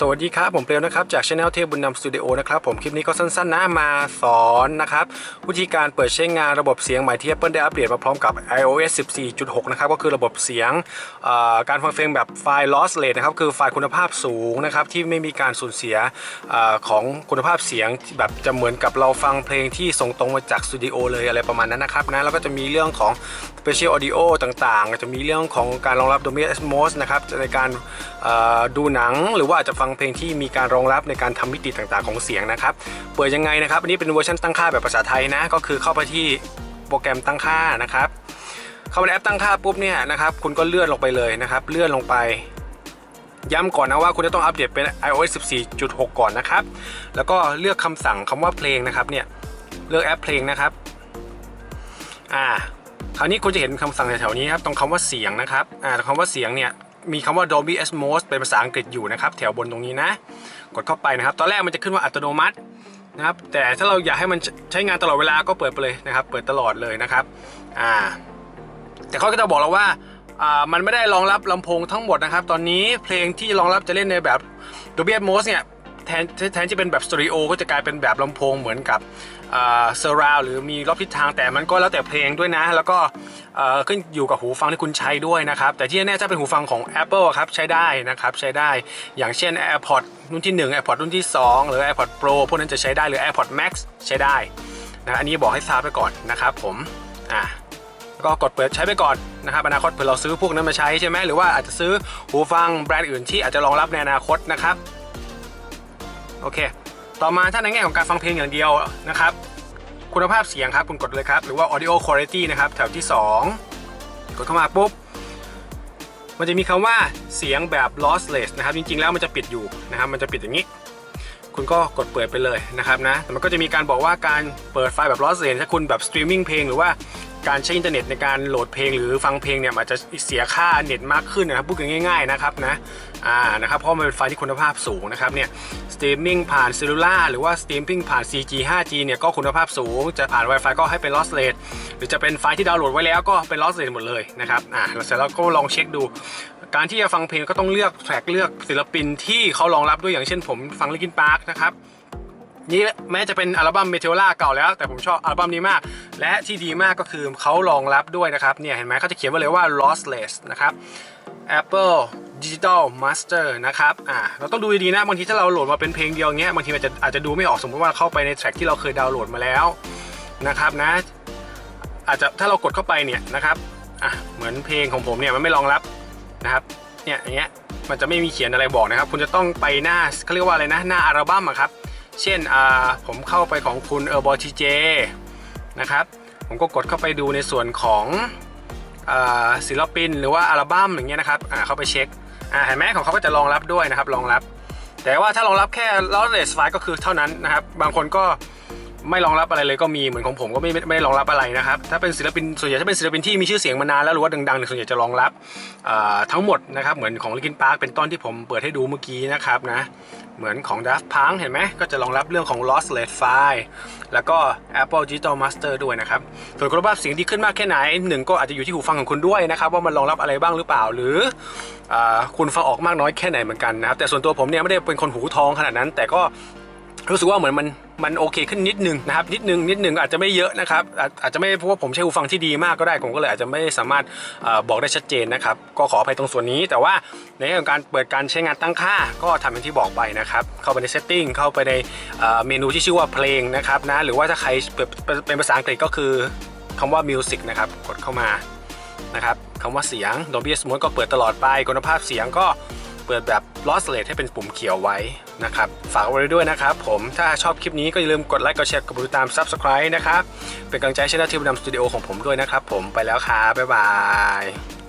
สวัสดีครับ ผมเปลวนะครับจากช anel เทพบุญนำสตูดิโอนะครับผมคลิปนี้ก็สั้นๆนะมาสอนนะครับวิธีการเปิดใช้งานระบบเสียงใหม่ที่ Apple ได้อัปเดตมาพร้อมกับ iOS 14.6 นะครับก็คือระบบเสียงการฟังเพลงแบบไฟล์ lossless นะครับคือไฟล์คุณภาพสูงนะครับที่ไม่มีการสูญเสียอของคุณภาพเสียงแบบจะเหมือนกับเราฟังเพลงที่ส่งตรงมาจากสตูดิโอเลยอะไรประมาณนั้นนะครับนะแล้วก็จะมีเรื่องของ Special Audio ต่างๆ จะมีเรื่องของการรองรับ Dolby Atmos นะครับในการดูหนังหรือว่าอาจจะฟังเพลงที่มีการรองรับในการทำมิติต่างๆของเสียงนะครับ เปิดยังไงนะครับ อันนี้เป็นเวอร์ชันตั้งค่าแบบภาษาไทยนะ ก็คือเข้าไปที่โปรแกรมตั้งค่านะครับ เข้าไปในแอปตั้งค่าปุ๊บเนี่ยนะครับ คุณก็เลื่อนลงไปเลยนะครับ เลื่อนลงไปย้ำก่อนนะว่าคุณจะต้องอัปเดตเป็น iOS 14.6 ก่อนนะครับ แล้วก็เลือกคำสั่งคำว่าเพลงนะครับเนี่ย เลือกแอปเพลงนะครับ อ่า คราวนี้คุณจะเห็นคำสั่งแถวๆนี้ครับ ตรงคำว่าเสียงนะครับ อ่าตรงคำว่าเสียงเนี่ย มีคำว่า Dolby Atmos เป็นภาษาอังกฤษอยู่นะครับ แถวบนตรงนี้นะ กดเข้าไปนะครับ ตอนแรกมันจะขึ้นว่าอัตโนมัตินะครับ แต่ถ้าเราอยากให้มันใช้งานตลอดเวลาก็เปิดไปเลยนะครับ เปิดตลอดเลยนะครับ อ่า แต่เขาก็จะบอกเราว่าอ่ามันไม่ได้รองรับลำโพงทั้งหมดนะครับ ตอนนี้เพลงที่รองรับจะเล่นในแบบ Dolby Atmos เนี่ยแทนแทนที่เป็นแบบสตูดิโอก็จะกลายเป็นแบบลำโพงเหมือนกับเซอร์ราวหรือมีรอบทิศทางแต่มันก็แล้วแต่เพลงด้วยนะ แล้วก็ ขึ้นอยู่กับหูฟังที่คุณใช้ด้วยนะครับ แต่ที่แน่ๆถ้าเป็นหูฟังของ Apple ครับใช้ได้นะครับใช้ได้อย่างเช่น AirPods รุ่นที่ 1 AirPods รุ่นที่ 2 หรือ AirPods Pro พวกนั้นจะใช้ได้หรือ AirPods Max ใช้ได้นะอันนี้บอกให้ทราบไปก่อนนะครับผมอะก็กดเปิดใช้ไปก่อนนะครับอนาคตเผื่อเราซื้อพวกนั้นมาใช้ใช่ไหมหรือว่าอาจจะซื้อหูฟังแบรนด์อื่นที่อาจจะรองรับในอนาคตนะครับโอเค ต่อมาถ้าในแง่ของการฟังเพลงอย่างเดียวนะครับ คุณภาพเสียงครับคุณกดเลยครับ หรือว่า audio quality นะครับ แถวที่ 2 กดเข้ามาปุ๊บ มันจะมีคำว่าเสียงแบบ lossless นะครับ จริงๆ แล้วมันจะปิดอยู่นะครับ มันจะปิดอย่างนี้ คุณก็กดเปิดไปเลยนะครับนะแต่มันก็จะมีการบอกว่าการเปิดไฟล์แบบ lossless ถ้าคุณแบบ streaming เพลงหรือว่า การใช้อินเทอร์เน็ตในการโหลดเพลงหรือฟังเพลงเนี่ยมันจะเสียค่าเน็ตมากขึ้นนะครับพูดกันง่าย ๆนะครับนะอ่านะครับเพราะมันเป็นไฟล์ที่คุณภาพสูงนะครับเนี่ยสตรีมมิ่งผ่านเซลลูล่าหรือว่าสตรีมมิ่งผ่าน 4G 5G เนี่ยก็คุณภาพสูง จะผ่าน Wi-Fi ก็ให้เป็น lossless หรือจะเป็นไฟล์ที่ดาวน์โหลดไว้แล้วก็เป็น lossless หมดเลยนะครับอ่าเสร็จแล้วก็ลองเช็คดู การที่จะฟังเพลงก็ต้องเลือกแทร็กเลือกศิลปินที่เขารองรับด้วยอย่างเช่นผมฟัง Linkin Park นะครับ นี่แม้จะเป็นอัลบั้มเมเท o ล่าเก่าแล้ว แต่ผมชอบอัลบั้มนี้มาก และที่ดีมากก็คือเขารองรับด้วยนะครับ เนี่ยเห็นไหมเขาจะเขียนไว้เลยว่า lossless นะครับ Apple Digital Master นะครับ อ่า เราต้องดูดีๆนะ บางทีถ้าเราโหลดมาเป็นเพลงเดียวเงี้ย บางทีมันจะอาจจะดูไม่ออก สมมติว่าเข้าไปในแทร็กที่เราเคยดาวน์โหลดมาแล้วนะครับนะ อาจจะถ้าเรากดเข้าไปเนี่ยนะครับ อะ เหมือนเพลงของผมเนี่ยมันไม่รองรับนะครับ เนี่ยอย่างเงี้ย มันจะไม่มีเขียนอะไรบอกนะครับ คุณจะต้องไปหน้าเขาเรียกว่าอะไรนะ หน้าอัลบั้มอะครับ เช่นผมเข้าไปของคุณเออร์บอทีเจนะครับผมก็กดเข้าไปดูในส่วนของศิลปิน หรือว่าอัลบั้มอย่างเงี้ยนะครับเข้าไปเช็คเห็นไหมของเขาก็จะรองรับด้วยนะครับรองรับ แต่ว่าถ้ารองรับแค่ lossless file ก็คือเท่านั้นนะครับ บางคนก็ ไม่รองรับอะไรเลยก็มีเหมือนของผมก็ไม่ไม่ไม่รองรับอะไรนะครับถ้าเป็นศิลปินส่วนใหญ่ถ้าเป็นศิลปินที่มีชื่อเสียงมานานแล้วหรือว่าดังๆเนี่ยส่วนใหญ่จะรองรับทั้งหมดนะครับเหมือนของ Linkin Park เป็นต้นที่ผมเปิดให้ดูเมื่อกี้นะครับนะเหมือนของ Daft Punk เห็นไหมก็จะรองรับเรื่องของ lossless file แล้วก็ Apple Digital Master ด้วยนะครับส่วนคุณภาพเสียงที่ขึ้นมากแค่ไหนหนึ่งก็อาจจะอยู่ที่หูฟังของคุณด้วยนะครับว่ามันรองรับอะไรบ้างหรือเปล่าหรืออคุณฟังออกมากน้อยแค่ไหนเหมือนกันนะครับแต่ส่วนตัวผมเนี่ยไม่ได้เป็นคนหูทองขนาดนั้น แต่ก็ รู้สึกว่าเหมือนมันมันโอเคขึ้นนิดนึงนะครับนิดนึงนิดนึงอาจจะไม่เยอะนะครับอาจอาจจะไม่เพราะว่าผมใช้หูฟังที่ดีมากก็ได้ผมก็เลยอาจจะไม่สามารถอบอกได้ชัดเจนนะครับก็ขออภัยตรงส่วนนี้ แต่ว่าในเรื่องการเปิดการใช้งานตั้งค่า ก็ทำอย่างที่บอกไปนะครับเข้าไปใน setting เข้าไปในเมนูที่ชื่อว่าเพลงนะครับนะหรือว่าถ้าใครเปิดเป็นภาษาอังกฤษก็คือคำว่า music นะครับกดเข้ามานะครับคำว่าเสียง Dolby Atmos ก็เปิดตลอดไปคุณภาพเสียงก็ เปิดแบบ lossless ให้เป็นปุ่มเขียวไว้นะครับ ฝากไว้ด้วยนะครับผม ถ้าชอบคลิปนี้ก็อย่าลืมกดไลค์ กดแชร์ กดติดตาม subscribe นะครับ เป็นกำลังใจให้ช่องทีมดำสตูดิโอของผมด้วยนะครับผม ไปแล้วครับ บ๊ายบาย